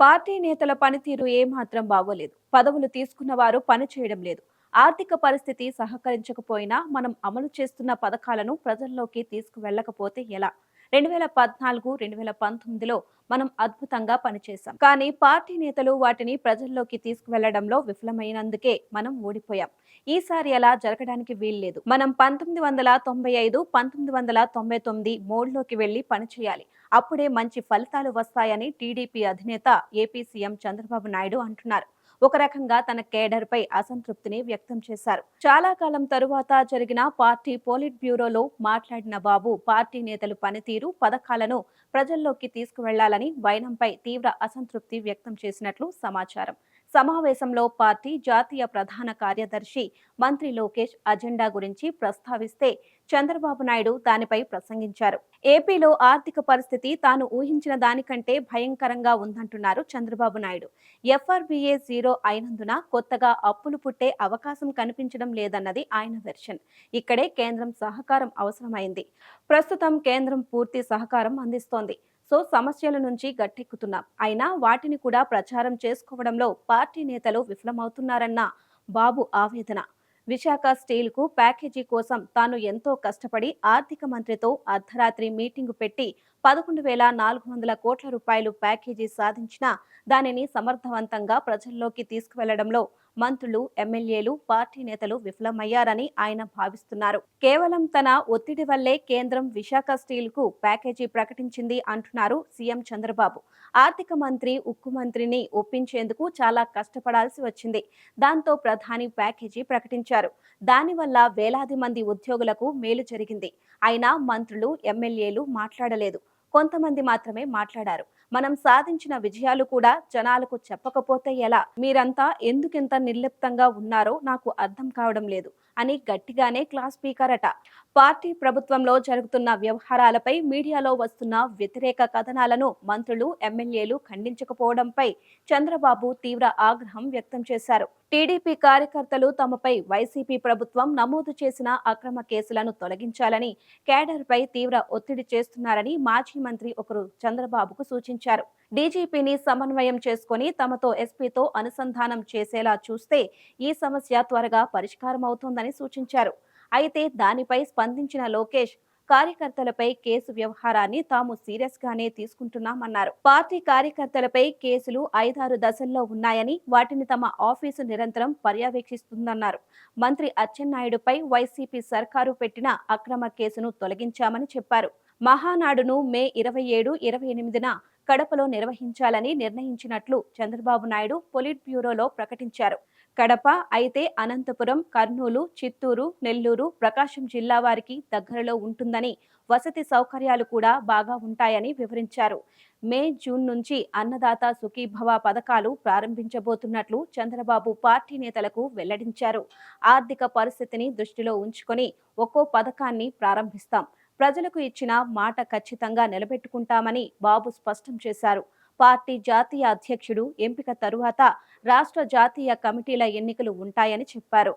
Party నేతల పనితీరు ఏమాత్రం బాగోలేదు. పదవులు తీసుకున్న వారు పని చేయడం లేదు. ఆర్థిక పరిస్థితి సహకరించకపోయినా మనం అమలు చేస్తున్న పథకాలను ప్రజల్లోకి తీసుకువెళ్ళకపోతే ఎలా? రెండు వేల పద్నాలుగు రెండు వేల పంతొమ్మిదిలో మనం అద్భుతంగా పనిచేశాం. కానీ పార్టీ నేతలు వాటిని ప్రజల్లోకి తీసుకువెళ్ళడంలో విఫలమైనందుకే మనం ఓడిపోయాం. ఈసారి అలా జరగడానికి వీల్లేదు. మనం పంతొమ్మిది వందల తొంభై ఐదు పంతొమ్మిది వందల తొంభై తొమ్మిది మోడ్లోకి వెళ్ళి పనిచేయాలి. అప్పుడే మంచి ఫలితాలు వస్తాయని టీడీపీ అధినేత ఏపీ సీఎం చంద్రబాబు నాయుడు అంటున్నారు. ఒక రకంగా తన కేడర్పై అసంతృప్తిని వ్యక్తం చేశారు. చాలా కాలం తరువాత జరిగిన పార్టీ పోలిట్ బ్యూరోలో మాట్లాడిన బాబు పార్టీ నేతలు పనితీరు పథకాలను ప్రజల్లోకి తీసుకువెళ్ళాలని వైనంపై తీవ్ర అసంతృప్తి వ్యక్తం చేసినట్లు సమాచారం. సమావేశంలో పార్టీ జాతీయ ప్రధాన కార్యదర్శి మంత్రి లోకేష్ అజెండా గురించి ప్రస్తావిస్తే చంద్రబాబు నాయుడు దానిపై ప్రసంగించారు. ఏపీలో ఆర్థిక పరిస్థితి తాను ఊహించిన దానికంటే భయంకరంగా ఉందంటున్నారు చంద్రబాబు నాయుడు. ఎఫ్ఆర్బిఏ జీరో అయినందున కొత్తగా అప్పులు పుట్టే అవకాశం కనిపించడం లేదన్నది ఆయన వెర్షన్. ఇక్కడే కేంద్రం సహకారం అవసరమైంది. ప్రస్తుతం కేంద్రం పూర్తి సహకారం అందిస్తోంది. సో సమస్యల నుంచి గట్టెక్కుతున్నాం. అయినా వాటిని కూడా ప్రచారం చేసుకోవడంలో పార్టీ నేతలు విఫలమవుతున్నారన్న బాబు ఆవేదన. విశాఖ స్టీల్కు ప్యాకేజీ కోసం తాను ఎంతో కష్టపడి ఆర్థిక మంత్రితో అర్ధరాత్రి మీటింగు పెట్టి పదకొండు వేల నాలుగు వందల కోట్ల రూపాయలు ప్యాకేజీ సాధించినా దానిని సమర్థవంతంగా ప్రజల్లోకి తీసుకువెళ్ళడంలో మంత్రులు ఎమ్మెల్యేలు పార్టీ నేతలు విఫలమయ్యారని ఆయన భావిస్తున్నారు. కేవలం తన ఒత్తిడి వల్లే కేంద్రం విశాఖ స్టీల్కు ప్యాకేజీ ప్రకటించింది అంటున్నారు సీఎం చంద్రబాబు. ఆర్థిక మంత్రి ఉక్కు మంత్రిని ఒప్పించేందుకు చాలా కష్టపడాల్సి వచ్చింది. దాంతో ప్రధాని ప్యాకేజీ ప్రకటించారు. దానివల్ల వేలాది మంది ఉద్యోగులకు మేలు జరిగింది. అయినా మంత్రులు ఎమ్మెల్యేలు మాట్లాడలేదు. కొంతమంది మాత్రమే మాట్లాడారు. మనం సాధించిన విజయాలు కూడా జనాలకు చెప్పకపోతే ఎలా? మీరంతా ఎందుకింత నిర్లిప్తంగా ఉన్నారో నాకు అర్థం కావడం లేదు. అని గట్టిగానే క్లాస్ స్పీకర్ అట పార్టీ ప్రభుత్వంలో జరుగుతున్న వ్యవహారాలపై మీడియాలో వస్తున్న వ్యతిరేక కథనాలను మంత్రులు ఎమ్మెల్యేలు ఖండించకపోవడంపై చంద్రబాబు తీవ్ర ఆగ్రహం వ్యక్తం చేశారు. టీడీపీ కార్యకర్తలు తమపై వైసీపీ ప్రభుత్వం నమోదు చేసిన అక్రమ కేసులను తొలగించాలని కేడర్పై తీవ్ర ఒత్తిడి చేస్తున్నారని మాజీ మంత్రి ఒకరు చంద్రబాబుకు సూచించారు. డీజీపీని సమన్వయం చేసుకుని తమతో ఎస్పీతో అనుసంధానం చేసేలా చూస్తే ఈ సమస్య త్వరగా పరిష్కారమవుతోందని సూచించారు. అయితే దానిపై స్పందించిన లోకేష్ కార్యకర్తలపై కేసు వ్యవహారాన్ని తాము సీరియస్ గానే తీసుకుంటున్నామన్నారు. పార్టీ కార్యకర్తలపై కేసులు ఐదారు దశల్లో ఉన్నాయని వాటిని తమ ఆఫీసు నిరంతరం పర్యవేక్షిస్తుందన్నారు. మంత్రి అచ్చెన్నాయుడుపై వైసీపీ సర్కారు పెట్టిన అక్రమ కేసును తొలగించామని చెప్పారు. మహానాడును మే ఇరవై ఏడు ఇరవై ఎనిమిదిన కడపలో నిర్వహించాలని నిర్ణయించినట్లు చంద్రబాబు నాయుడు పొలిట్ బ్యూరోలో ప్రకటించారు. కడప అయితే అనంతపురం కర్నూలు చిత్తూరు నెల్లూరు ప్రకాశం జిల్లా వారికి దగ్గరలో ఉంటుందని వసతి సౌకర్యాలు కూడా బాగా ఉంటాయని వివరించారు. మే జూన్ నుంచి అన్నదాత సుఖీభవ పథకాలు ప్రారంభించబోతున్నట్లు చంద్రబాబు పార్టీ నేతలకు వెల్లడించారు. ఆర్థిక పరిస్థితిని దృష్టిలో ఉంచుకొని ఒక్కో పథకాన్ని ప్రారంభిస్తాం. ప్రజలకు ఇచ్చిన మాట ఖచ్చితంగా నిలబెట్టుకుంటామని బాబు స్పష్టం చేశారు. పార్టీ జాతీయ అధ్యక్షుడు ఎంపిక తరువాత రాష్ట్ర జాతీయ కమిటీల ఎన్నికలు ఉంటాయని చెప్పారు.